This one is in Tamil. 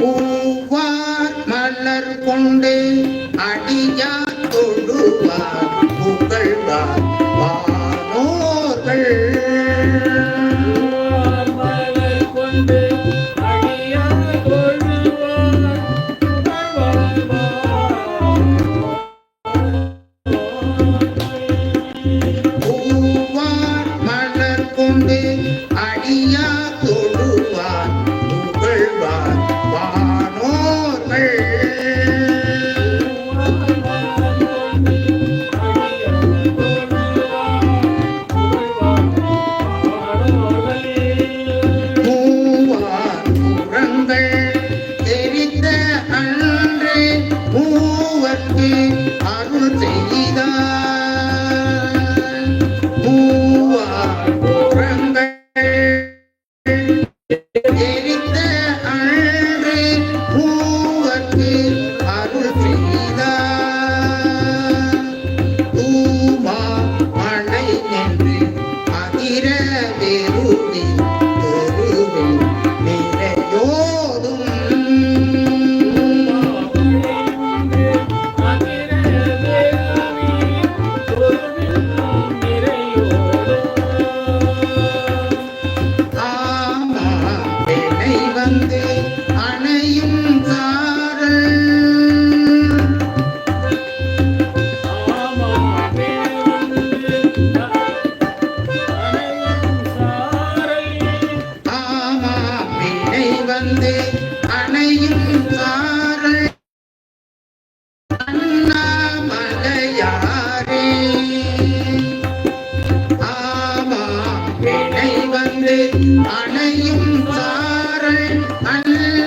பூவார் மலர் கொண்டு அடியா தொழுவார் புகழ்வார் வானோர்கள். மலர் அடியா வந்து அணையும் சாரல் வந்து அணையும் சாரல் அண்ணாமலையாரே. ஆமா வினை வந்து அணையும் சாரல் அண்ணா